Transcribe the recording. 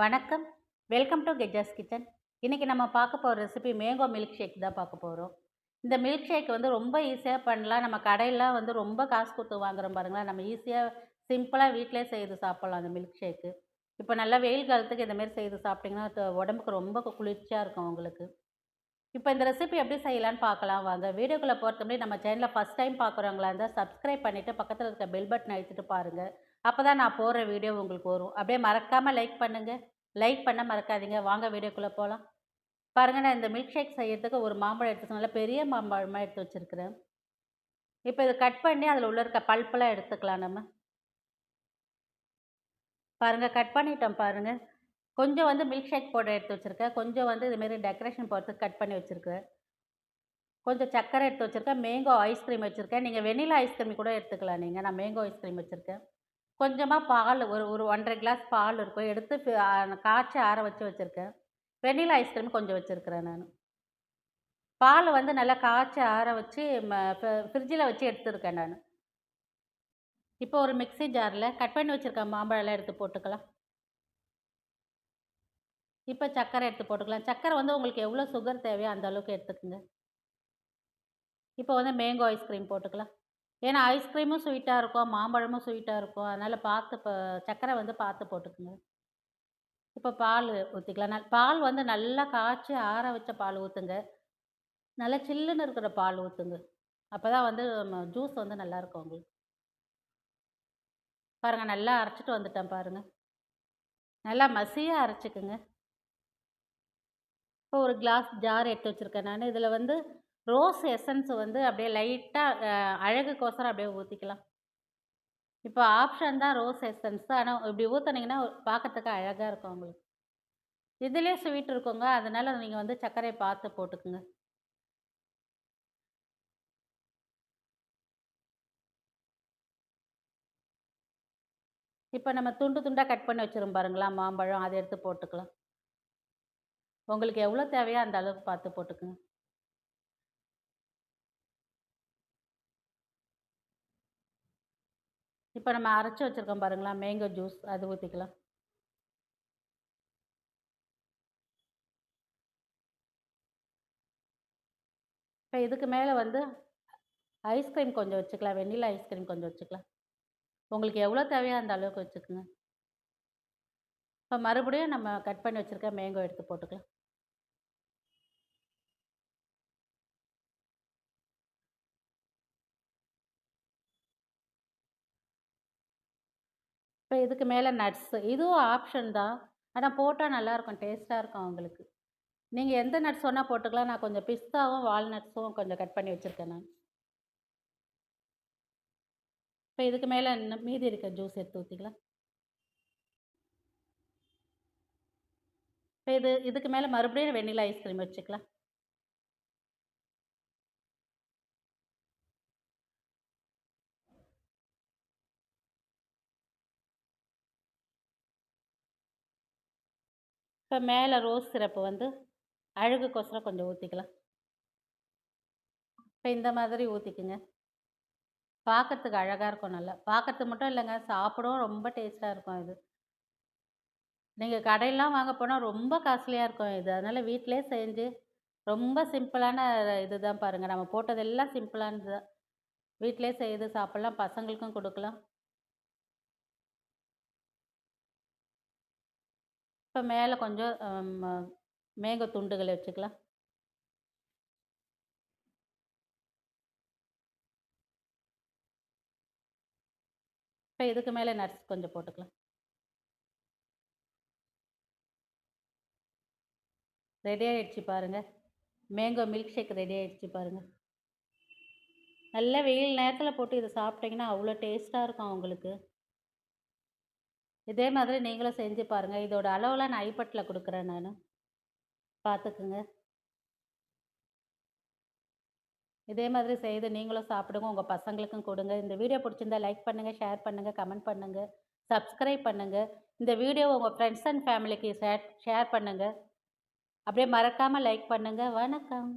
வணக்கம். Welcome to கெஜாஸ் kitchen இன்றைக்கி நம்ம பார்க்க போகிற ரெசிபி மேங்கோ மில்க் ஷேக் தான் பார்க்க போகிறோம் இந்த மில்க் ஷேக் வந்து ரொம்ப ஈஸியாக பண்ணலாம். நம்ம கடையெல்லாம் வந்து ரொம்ப காசு கொடுத்து வாங்குறோம் பாருங்களேன். நம்ம ஈஸியாக சிம்பிளாக வீட்டிலே செய்து சாப்பிட்லாம் அந்த மில்க் ஷேக்கு இப்போ நல்லா வெயில் காலத்துக்கு இந்தமாரி செய்து சாப்பிட்டிங்கன்னா உடம்புக்கு ரொம்ப குளிர்ச்சியாக இருக்கும் உங்களுக்கு. இப்போ இந்த ரெசிபி எப்படி செய்யலான்னு பார்க்கலாம். வாங்க. வீடியோக்குள்ளே பொறுத்த முடியும் நம்ம சேனலில் ஃபஸ்ட் டைம் பார்க்குறவங்களா இருந்தால் சப்ஸ்கிரைப் பண்ணிவிட்டு பக்கத்தில் இருக்க பெல் பட்டன் அழுத்திட்டு பாருங்கள் அப்போ தான் நான் போடுற வீடியோ உங்களுக்கு வரும். அப்படியே மறக்காமல் லைக் பண்ணுங்கள் லைக் பண்ண மறக்காதீங்க. வாங்க வீடியோக்குள்ளே போகலாம் பாருங்கள் நான் இந்த மில்க் ஷேக் செய்யறதுக்கு ஒரு மாம்பழம் எடுத்து நல்லா பெரிய மாம்பழமாக எடுத்து வச்சுருக்கிறேன். இப்போ இதை கட் பண்ணி அதில் உள்ள இருக்க பல்ப்பெல்லாம் எடுத்துக்கலாம் நம்ம. பாருங்கள் கட் பண்ணிட்டோம் பாருங்கள் கொஞ்சம் வந்து மில்க் ஷேக் போட எடுத்து வச்சுருக்கேன். கொஞ்சம் வந்து இதுமாரி டெக்கரேஷன் போகிறதுக்கு கட் பண்ணி வச்சுருக்கேன் கொஞ்சம் சக்கரை எடுத்து வச்சுருக்கேன். மேங்கோ ஐஸ்கிரீம் வச்சுருக்கேன். நீங்கள் வெனிலா ஐஸ்கிரீம் கூட எடுத்துக்கலாம் நீங்கள் நான் மேங்கோ ஐஸ்கிரீம் வச்சுருக்கேன். கொஞ்சமாக பால் ஒரு ஒரு ஒன்றரை கிளாஸ் பால் இருக்கும். எடுத்து காய்ச்சி ஆற வச்சு வச்சுருக்கேன். வெண்ணிலா ஐஸ்கிரீம் கொஞ்சம் வச்சுருக்கிறேன் நான். பால் வந்து நல்லா காய்ச்சி ஆற வச்சு ஃப்ரிட்ஜில் வச்சு எடுத்துருக்கேன் நான். இப்போ ஒரு மிக்ஸி ஜாரில் கட் பண்ணி வச்சுருக்க மாம்பழம்லாம் எடுத்து போட்டுக்கலாம். இப்போ சக்கரை எடுத்து போட்டுக்கலாம். சக்கரை வந்து உங்களுக்கு எவ்வளோ சுகர் தேவையோ அந்த அளவுக்கு எடுத்துக்கோங்க. இப்போ வந்து மேங்கோ ஐஸ்கிரீம் போட்டுக்கலாம். ஏன்னா ஐஸ்கிரீமும் ஸ்வீட்டாக இருக்கும் மாம்பழமும் ஸ்வீட்டாக இருக்கும். அதனால் பார்த்து இப்போ சர்க்கரை வந்து பார்த்து போட்டுக்குங்க. இப்போ பால் ஊற்றிக்கலாம் நல் பால் வந்து நல்லா காய்ச்சி ஆற வச்ச பால் ஊற்றுங்க நல்லா சில்லுன்னு இருக்கிற பால் ஊற்றுங்க அப்போ தான் வந்து ஜூஸ் வந்து நல்லாயிருக்கும் உங்களுக்கு. பாருங்கள் நல்லா அரைச்சிட்டு வந்துட்டேன் பாருங்கள் நல்லா மசியாக அரைச்சிக்குங்க. இப்போ ஒரு கிளாஸ் ஜார் எடுத்து வச்சுருக்கேன் நான். இதில் வந்து ரோஸ் எசன்ஸ் வந்து அப்படியே லைட்டாக அழகுக்கோசரம் அப்படியே ஊற்றிக்கலாம் இப்போ ஆப்ஷன் தான் ரோஸ் எசன்ஸ். ஆனால் இப்படி ஊற்றுனீங்கன்னா பார்க்கறதுக்கு அழகாக இருக்கும் உங்களுக்கு. இதுலேயே ஸ்வீட் இருக்குங்க. அதனால் நீங்கள் வந்து சர்க்கரையை பார்த்து போட்டுக்குங்க. இப்போ நம்ம துண்டு துண்டாக கட் பண்ணி வச்சிரும் பாருங்களா. மாம்பழம் அதை எடுத்து போட்டுக்கலாம். உங்களுக்கு எவ்வளோ தேவையோ அந்த அளவுக்கு பார்த்து போட்டுக்குங்க. இப்போ நம்ம அரைச்சி வச்சுருக்கோம் பாருங்களா மேங்கோ ஜூஸ் அது ஊற்றிக்கலாம் இப்போ இதுக்கு மேலே வந்து ஐஸ்கிரீம் கொஞ்சம் வச்சுக்கலாம் வெண்ணிலா ஐஸ்கிரீம் கொஞ்சம் வச்சுக்கலாம். உங்களுக்கு எவ்வளோ தேவையோ அந்த அளவுக்கு வச்சுக்கோங்க. இப்போ மறுபடியும் நம்ம கட் பண்ணி வச்சுருக்க மேங்கோ எடுத்து போட்டுக்கலாம். இப்போ இதுக்கு மேலே நட்ஸு. இதுவும் ஆப்ஷன் தான். ஆனால் போட்டால் நல்லாயிருக்கும் டேஸ்ட்டாக இருக்கும் அவங்களுக்கு. நீங்கள் எந்த நட்ஸ் வேணால் போட்டுக்கலாம். நான் கொஞ்சம் பிஸ்தாவும் வால்நட்ஸும் கொஞ்சம் கட் பண்ணி வச்சுருக்கேன் நான். இப்போ இதுக்கு மேலே இன்னும் மீதி இருக்க ஜூஸ் எடுத்து ஊற்றிக்கலாம் இப்போ இது இதுக்கு மேலே மறுபடியும் வெண்ணிலா ஐஸ்கிரீம் வச்சுக்கலாம். இப்போ மேலே ரோஸ் சிரப்பு வந்து அழகுக்கோசரம் கொஞ்சம் ஊற்றிக்கலாம் இப்போ இந்த மாதிரி ஊற்றிக்குங்க பார்க்கறதுக்கு அழகாக இருக்கும் நல்லா. பார்க்கறதுக்கு மட்டும் இல்லைங்க சாப்பிடவும் ரொம்ப டேஸ்ட்டாக இருக்கும் இது. நீங்கள் கடையெல்லாம் வாங்க போனால் ரொம்ப காஸ்ட்லியாக இருக்கும் இது. அதனால் வீட்டிலே செஞ்சு ரொம்ப சிம்பிளான இது தான் பாருங்கள் நம்ம போட்டதெல்லாம் சிம்பிளானது தான் வீட்டிலே செய்து சாப்பிட்லாம் பசங்களுக்கும் கொடுக்கலாம். இப்போ மேலே கொஞ்சம் ஆம், மேங்கோ துண்டுகளை வச்சுக்கலாம். இப்போ இதுக்கு மேலே நட்ஸ் கொஞ்சம் போட்டுக்கலாம். ரெடி ஆகிடுச்சு பாருங்கள் மேங்கோ மில்க் ஷேக் ரெடி ஆகிடுச்சு பாருங்கள் நல்ல வெயில் நேரத்தில் போட்டு இதை சாப்பிட்டீங்கன்னா அவ்வளோ டேஸ்ட்டாக இருக்கும் உங்களுக்கு இதே மாதிரி நீங்களும் செஞ்சு பாருங்கள் இதோட அளவுலாம் நான் ஐப்பட்டில் கொடுக்குறேன் நான். பார்த்துக்குங்க இதே மாதிரி செய்து நீங்களும் சாப்பிடுங்க. உங்கள் பசங்களுக்கும் கொடுங்க. இந்த வீடியோ பிடிச்சிருந்தா லைக் பண்ணுங்கள் ஷேர் பண்ணுங்கள் கமெண்ட் பண்ணுங்கள் சப்ஸ்கிரைப் பண்ணுங்கள் இந்த வீடியோவை உங்கள் ஃப்ரெண்ட்ஸ் அண்ட் ஃபேமிலிக்கு ஷேர் ஷேர் பண்ணுங்கள் அப்படியே மறக்காமல் லைக் பண்ணுங்கள் வணக்கம்.